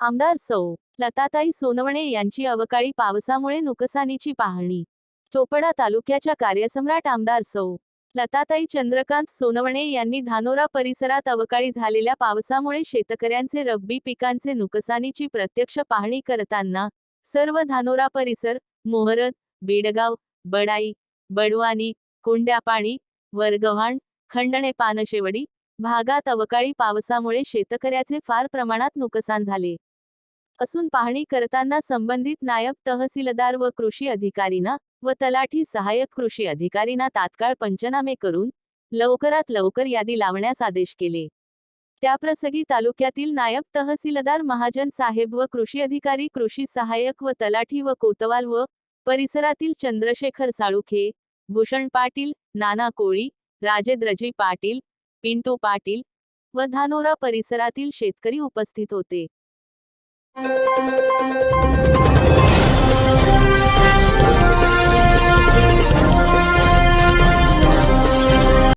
आमदार सौ लताताई सोनवणे यांची अवकाळी पावसामुळे नुकसानीची पाहणी. चोपडा तालुक्याच्या कार्यसम्राट आमदार सौ लताताई चंद्रकांत सोनवणे यांनी धानोरा परिसरात अवकाळी झालेल्या पावसामुळे शेतकऱ्यांचे रब्बी पिकांचे नुकसानीची प्रत्यक्ष पाहणी करताना सर्व धानोरा परिसर मोहरद बेडगाव बडाई बडवानी कोंड्यापाणी वरगव्हाण खंडणे पानशेवडी भागात अवकाळी पावसामुळे शेतकऱ्याचे फार प्रमाणात नुकसान झाले. असून पाहणी करताना संबंधित नायब तहसीलदार व कृषी अधिकारीना व तलाठी सहाय्यक कृषी अधिकारीना तात्काळ पंचनामे करून लवकरात लवकर यादी लावण्यास आदेश केले. त्याप्रसंगी तालुक्यातील नायब तहसीलदार महाजन साहेब व कृषी अधिकारी कृषी सहाय्यक व तलाठी व कोतवाल व परिसरातील चंद्रशेखर साळुखे भूषण पाटील नाना कोळी राजेंद्रजी पाटील पिंटू पाटील व धानोरा परिसरातील शेतकरी उपस्थित होते.